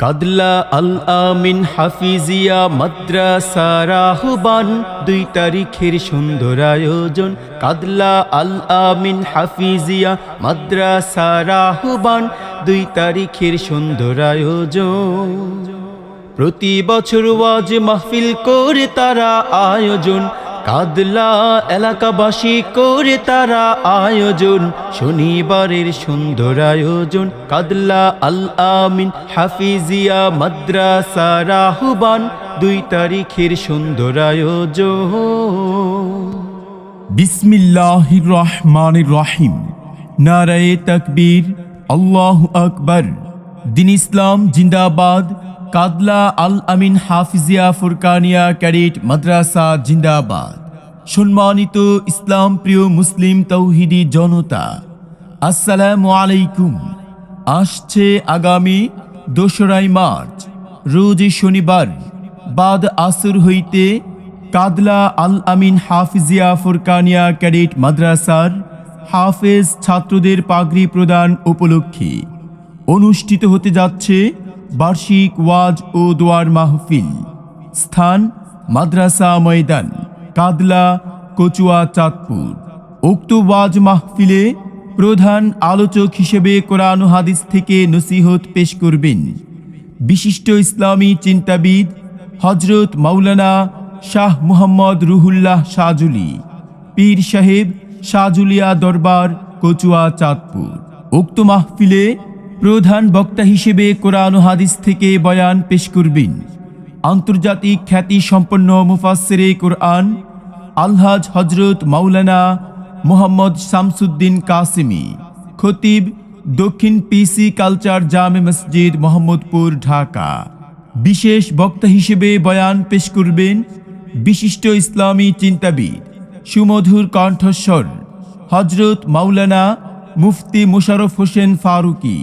কাদলা আল আমিন হাফিজিয়া মাদ্রাসা রাহবান। দুই তারিখের সুন্দর আয়োজন। কাদলা আল আমিন হাফিজিয়া মাদ্রাসা রাহবান। দুই তারিখের সুন্দর আয়োজন। প্রতি বছর ওয়াজ মাহফিল করে তারা আয়োজন। কাদলা এলাকাবাসী করে তারা আয়োজন। শনিবারের সুন্দর আয়োজন। কাদলা আল আমিন হাফিজিয়া মাদ্রাসা রাহুবান দুই তারিখের সুন্দর আয়োজন। বিসমিল্লাহ রহমান রহিম। নারায়ে তাকবীর। আল্লাহ আকবর। দিন ইসলাম জিন্দাবাদ। কাদলা আল আমিন হাফিজিয়া ফুরকানিয়া ক্যাডেট মাদ্রাসা জিন্দাবাদ। সম্মানিত ইসলাম প্রিয় মুসলিম তৌহিদি জনতা, আসসালামু আলাইকুম। আসছে আগামী দোসরাই মার্চ রোজ শনিবার, বাদ আসর হইতে কাদলা আল আমিন হাফিজিয়া ফুরকানিয়া ক্যাডেট মাদ্রাসার হাফেজ ছাত্রদের পাগড়ি প্রদান উপলক্ষে অনুষ্ঠিত হতে যাচ্ছে বার্ষিক ওয়াজ ও দোয়ার মাহফিল। স্থান মাদ্রাসা ময়দান, কাদলা, কচুয়া, চাঁদপুর। উক্ত ওয়াজ মাহফিলে প্রধান আলোচক হিসেবে কোরআন হাদিস থেকে নসিহত পেশ করবেন বিশিষ্ট ইসলামী চিন্তাবিদ হজরত মাওলানা শাহ মুহাম্মদ রুহুল্লাহ শাহজুলি, পীর সাহেব শাহজুলিয়া দরবার, কচুয়া, চাঁদপুর। উক্ত মাহফিলে প্রধান বক্তা হিসেবে কোরআন হাদিস থেকে বয়ান পেশ করবেন। আন্তর্জাতিক খ্যাতি সম্পন্ন মুফাসসিরে কোরআন, আলহাজ হজরত মাওলানা মোহাম্মদ শামসুদ্দিন কাসিমি, খতিব দক্ষিণ পিসি কালচার জামে মসজিদ মোহাম্মদপুর, ঢাকা। বিশেষ বক্তা হিসেবে বয়ান পেশ করবেন বিশিষ্ট ইসলামী চিন্তাবিদ সুমধুর কণ্ঠস্বর হজরত মাওলানা মুফতি মুশারফ হোসেন ফারুকি।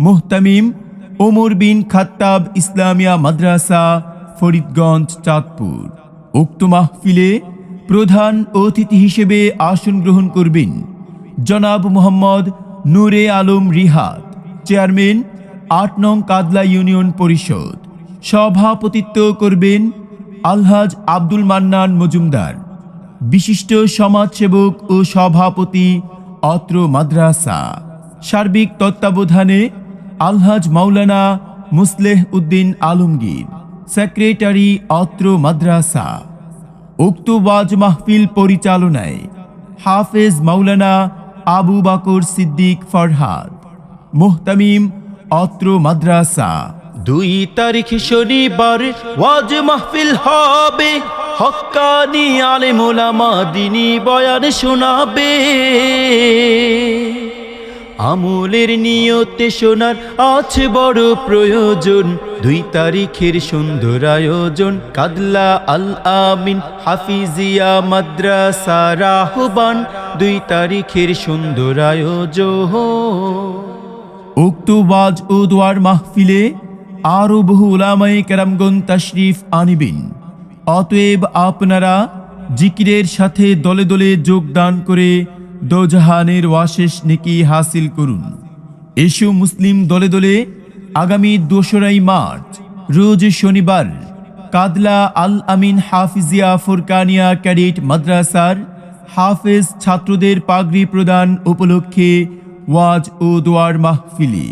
মুহতামিম ওমর বিন খাত্তাব ইসলামিয়া মাদ্রাসা, ফরিদগঞ্জ, চাঁদপুর। উক্ত মাহফিলে প্রধান অতিথি হিসেবে আসন গ্রহণ করবেন জনাব মোহাম্মদ নূরে আলম রিহাত, চেয়ারম্যান, আট নং কাদলা ইউনিয়ন পরিষদ। সভাপতিত্ব করবেন আলহাজ আব্দুল মান্নান মজুমদার। বিশিষ্ট সমাজসেবক ও সভাপতি অত্র মাদ্রাসা। সার্বিক তত্ত্বাবধানে আলহাজ মাওলানা মুসলেহ উদ্দিন আলমগীর, সেক্রেটারি অত্র মাদ্রাসা। উক্ত ওয়াজ মাহফিল পরিচালনায় হাফেজ মাওলানা আবু বাকর সিদ্দিক ফরহাদ, মোহতামিম অত্র মাদ্রাসা। দুই তারিখ শনিবার ওয়াজ মাহফিল হবে হক্কানি আলেম ওলামা দিনী বয়ান শোনাবে। আমলের নিয়তে শোনার আছে বড় প্রয়োজন। দুই তারিখের সুন্দর আয়োজন। কাদলা আল আমিন, হাফিজিয়া মাদ্রাসা রাহবান। দুই তারিখের সুন্দর আয়োজন। উক্ত ও মাহফিলে আরও বহু ওলামায়ে কেরামগণ তাশরিফ আনিবেন। অতএব আপনারা জিকিরের সাথে দলে দলে যোগদান করে দোজাহানের ওয়াশেষ নেকি হাসিল করুন। এসো মুসলিম দলে দলে আগামী দোসরাই মার্চ, রোজ শনিবার, কাদলা আল আমিন হাফিজিয়া ফুরকানিয়া ক্যাডেট মাদ্রাসার হাফেজ ছাত্রদের পাগড়ি প্রদান উপলক্ষে ওয়াজ ও দোয়ার মাহফিলি।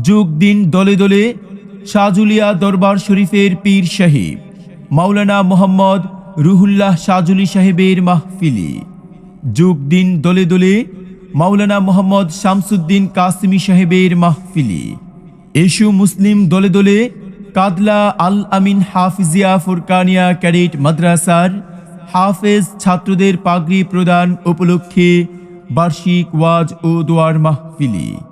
যোগ দিন দলে দলে শাহজুলিয়া দরবার শরীফের পীর সাহেব, মাওলানা মোহাম্মদ রুহুল্লাহ শাহজুলি সাহেবের মাহফিলি। যোগ দিন দলে দলে মাওলানা মোহাম্মদ শামসুদ্দিন কাসিমি সাহেবের মাহফিলি। এসু মুসলিম দলে দলে কাদলা আল আমিন হাফিজিয়া ফুরকানিয়া ক্যাডেট মাদ্রাসার হাফেজ ছাত্রদের পাগড়ি প্রদান উপলক্ষে বার্ষিক ওয়াজ ও দোয়ার মাহফিলি।